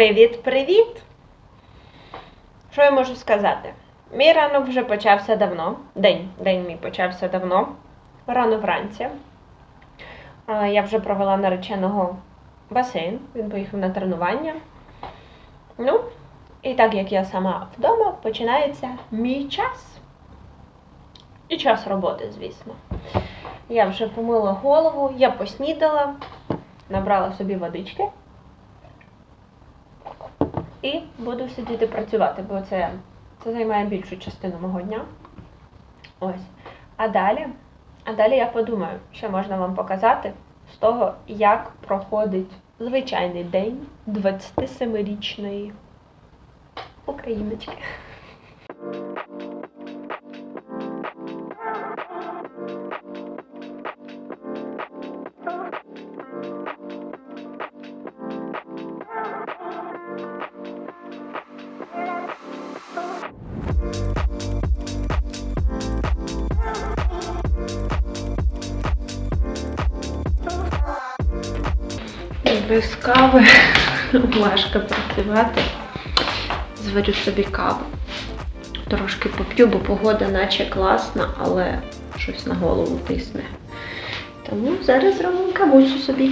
Привіт-привіт! Що я можу сказати? Мій ранок вже почався давно. День, день мій почався давно. Рано вранці. Я вже провела нареченого басейн. Він поїхав на тренування. Ну, і так як я сама вдома, починається мій час. І час роботи, звісно. Я вже помила голову, я поснідала, набрала собі водички. І буду сидіти працювати, бо це, це займає більшу частину мого дня. Ось. А далі, а далі я подумаю, що можна вам показати з того, як проходить звичайний день 27-річної україночки. Без кави важко працювати. Зварю собі каву. Трошки поп'ю, бо погода наче класна, але щось на голову тисне. Тому зараз зробимо кавусю собі.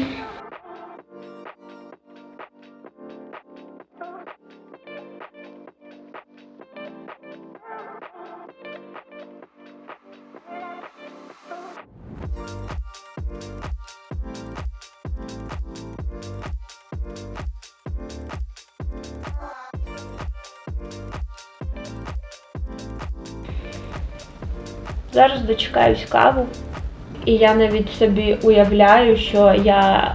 Зараз дочекаюсь каву. І я навіть собі уявляю, що я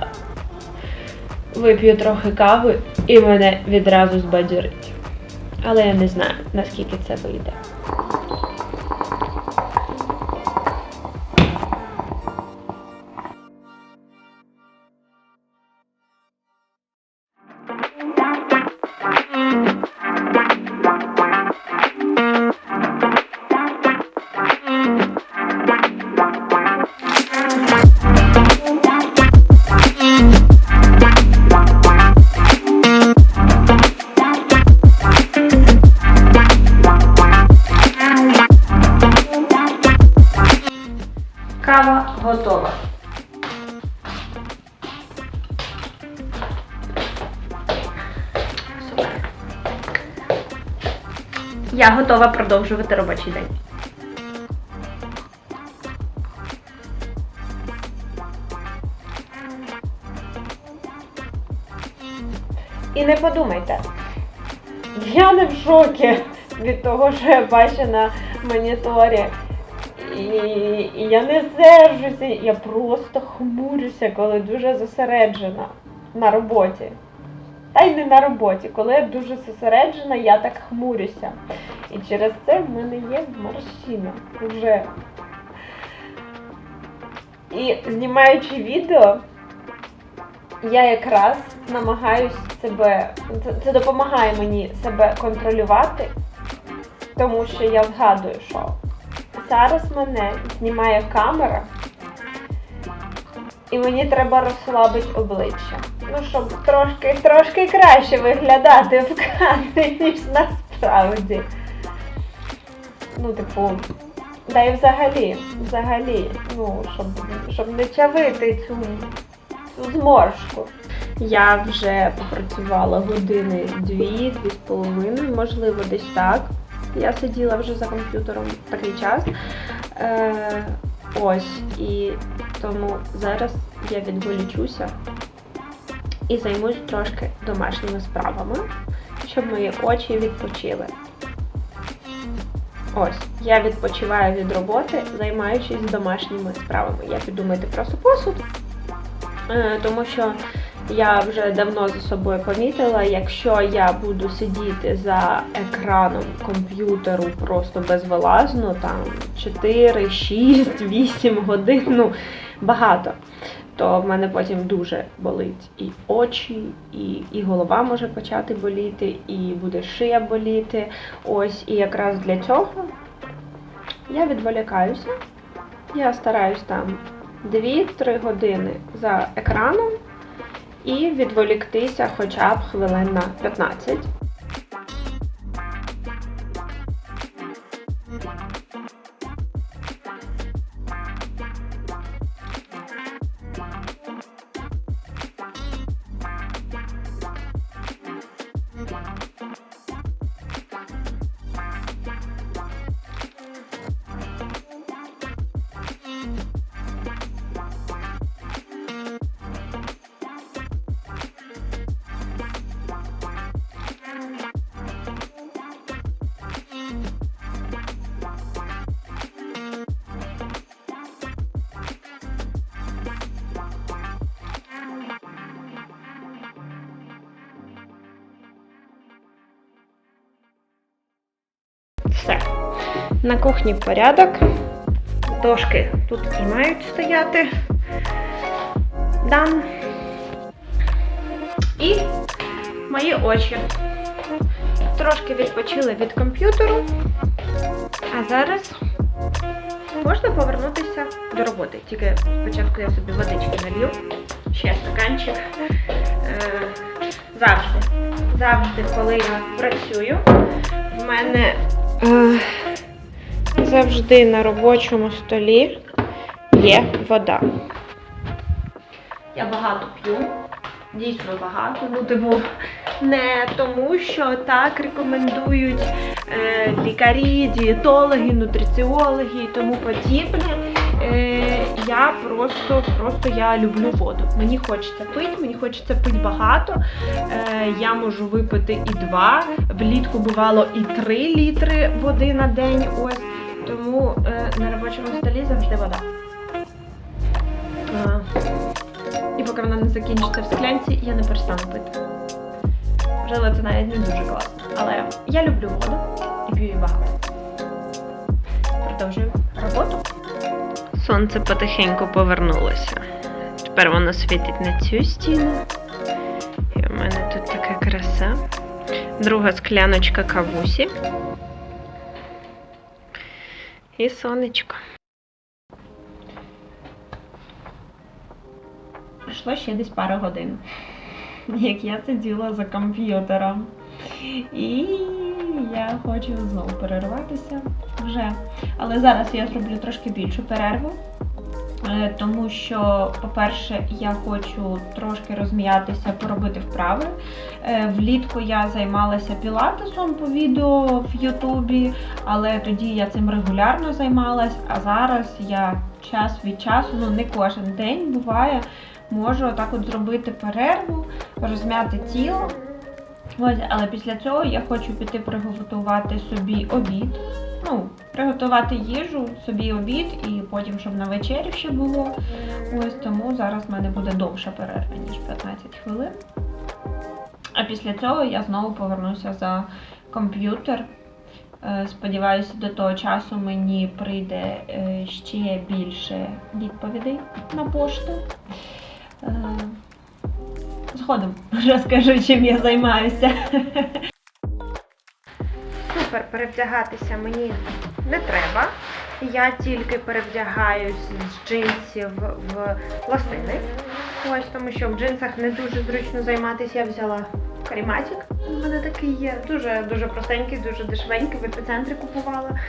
вип'ю трохи кави і мене відразу збадьорить. Але я не знаю, наскільки це вийде. Я готова продовжувати робочий день. І не подумайте, я не в шокі від того, що я бачу на моніторі. І, і я не сержуся, я просто хмурюся, коли дуже зосереджена на роботі. Та й не на роботі. Коли я дуже зосереджена, я так хмурюся. І через це в мене є морщина вже. І знімаючи відео, я якраз намагаюсь себе. Це, це допомагає мені себе контролювати, тому що я згадую, що зараз мене знімає камера, і мені треба розслабити обличчя. Ну, щоб трошки, трошки краще виглядати в кадрі, ніж насправді. Ну, типу, да і взагалі, взагалі, ну, щоб, щоб не чавити цю, цю зморшку. Я вже попрацювала години дві, дві з половиною, можливо, десь так. Я сиділа вже за комп'ютером такий час. Е, ось, і тому зараз я відволічуся і займусь трошки домашніми справами, щоб мої очі відпочили. Ось, я відпочиваю від роботи, займаючись домашніми справами. Я піду мити просто посуд, е, тому що я вже давно за собою помітила, якщо я буду сидіти за екраном комп'ютеру просто безвилазно, там 4, 6, 8 годин, ну багато, то в мене потім дуже болить і очі, і, і голова може почати боліти, і буде шия боліти. Ось, і якраз для цього я відволікаюся. Я стараюсь там 2-3 години за екраном. І відволіктися хоча б хвилин на 15. На кухні порядок. Дошки тут і мають стояти. Дан. І мої очі. Трошки відпочили від комп'ютеру. А зараз можна повернутися до роботи. Тільки спочатку я собі водички налью. Ще стаканчик. Е, завжди. Завжди, коли я працюю, в мене е, завжди на робочому столі є вода. Я багато п'ю, дійсно багато. Ну, типу, не тому, що так рекомендують е, лікарі, дієтологи, нутриціологи і тому подібне. Е, я просто, просто я люблю воду. Мені хочеться пити, мені хочеться пити багато. Е, я можу випити і два. Влітку бувало і три літри води на день. Ось тому е, на робочому столі завжди вода. Е, і поки вона не закінчиться в склянці, я не перестану пити. Можливо, це навіть не дуже класно. Але я люблю воду і п'ю її багато. Продовжую роботу. Сонце потихеньку повернулося. Тепер воно світить на цю стіну. І в мене тут така краса. Друга скляночка кавусі. І сонечко. Пройшло ще десь пару годин, як я сиділа за комп'ютером. І я хочу знову перерватися вже. Але зараз я зроблю трошки більшу перерву. Е, Тому що, по-перше, я хочу трошки розм'ятися, поробити вправи. Е, Влітку я займалася пілатесом по відео в Ютубі, але тоді я цим регулярно займалась, а зараз я час від часу, ну не кожен день буває, можу отак от зробити перерву, розм'яти тіло. Ось, але після цього я хочу піти приготувати собі обід. Ну, приготувати їжу, собі обід і потім, щоб на вечерю ще було. Ось тому зараз в мене буде довша перерва, ніж 15 хвилин. А після цього я знову повернуся за комп'ютер. Е, Сподіваюся, до того часу мені прийде е, ще більше відповідей на пошту. Згодом розкажу, чим я займаюся. Супер, перевдягатися мені не треба. Я тільки перевдягаюсь з джинсів в лосини. Ось тому що в джинсах не дуже зручно займатися. Я взяла каріматик. У мене такий є. Дуже дуже простенький, дуже дешевенький, в епіцентрі купувала.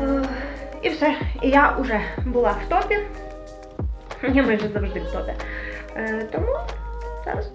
Е, І все. І я вже була в топі. Я майже завжди в топі. Е, Тому зараз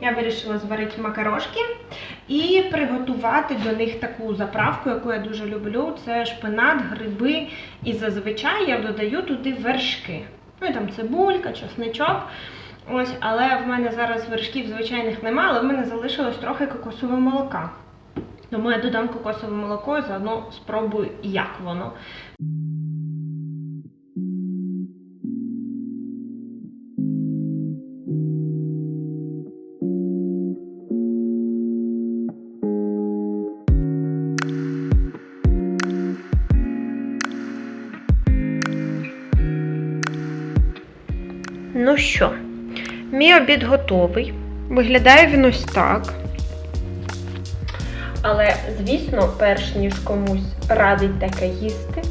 позаймаюся. вирішила зварити макарошки і приготувати до них таку заправку, яку я дуже люблю. Це шпинат, гриби. І зазвичай я додаю туди вершки. Ну і там цибулька, чесничок. Ось, але в мене зараз вершків звичайних немає, але в мене залишилось трохи кокосового молока. Тому я додам кокосове молоко і заодно спробую, як воно. Що, мій обід готовий. Виглядає він ось так. Але, звісно, перш ніж комусь радить таке їсти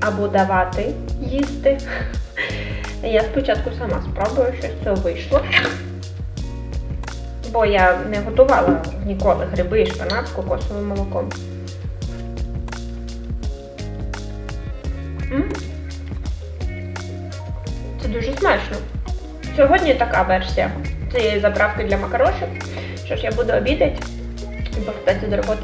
або давати їсти, я спочатку сама спробую, що з цього вийшло. Бо я не готувала ніколи гриби і шпинат з кокосовим молоком. М. Це Сьогодні така версія цієї заправки для макарошок. Що ж, я буду обідати і повертатися до роботи.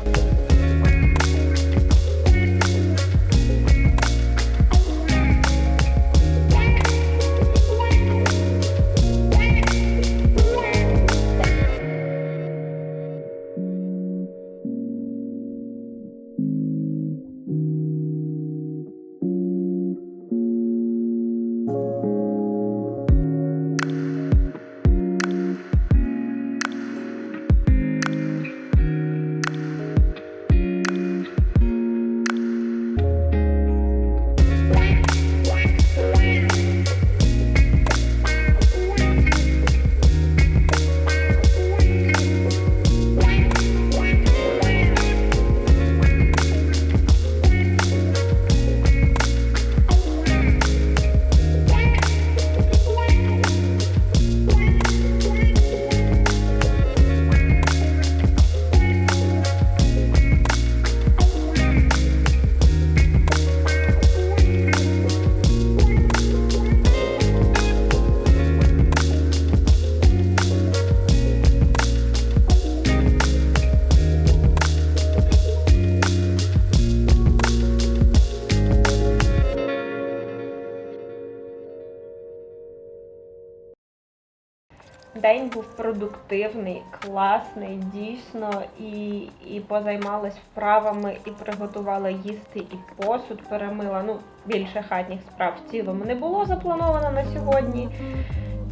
День був продуктивний, класний, дійсно, і, і позаймалась вправами, і приготувала їсти, і посуд перемила. Ну, більше хатніх справ в цілому не було заплановано на сьогодні.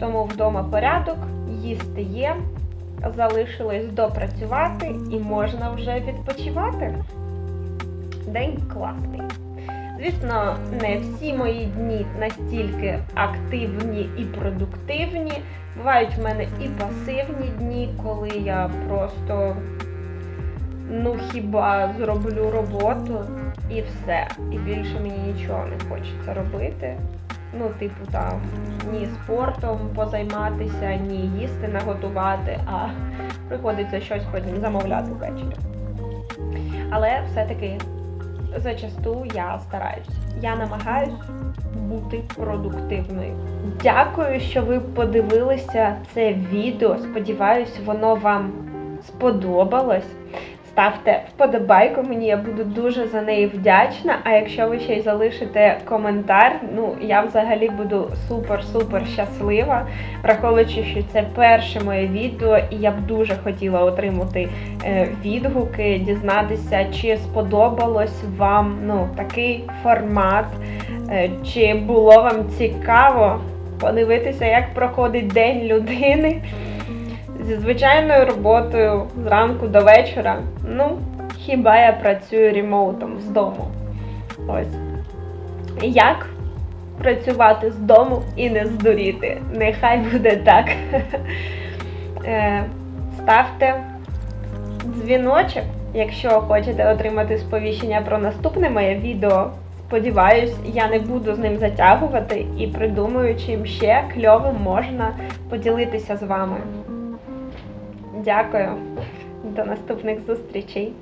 Тому вдома порядок, їсти є, залишилось допрацювати і можна вже відпочивати. День класний. Звісно, не всі мої дні настільки активні і продуктивні. Бувають в мене і пасивні дні, коли я просто ну хіба зроблю роботу і все. І більше мені нічого не хочеться робити. Ну, типу, там ні спортом позайматися, ні їсти наготувати, а приходиться щось потім замовляти ввечері. Але все-таки зачасту я стараюсь. Я намагаюсь бути продуктивною. Дякую, що ви подивилися це відео. Сподіваюсь, воно вам сподобалось. Ставте вподобайку мені, я буду дуже за неї вдячна. А якщо ви ще й залишите коментар, ну я взагалі буду супер-супер щаслива, враховуючи, що це перше моє відео, і я б дуже хотіла отримати е, відгуки, дізнатися, чи сподобалось вам ну, такий формат, е, чи було вам цікаво подивитися, як проходить день людини зі звичайною роботою зранку до вечора. Ну, хіба я працюю ремоутом з дому. Ось. Як працювати з дому і не здуріти? Нехай буде так. Е, Ставте дзвіночок, якщо хочете отримати сповіщення про наступне моє відео. Сподіваюсь, я не буду з ним затягувати і придумаю, чим ще кльовим можна поділитися з вами. Дякую. До наступних зустрічей.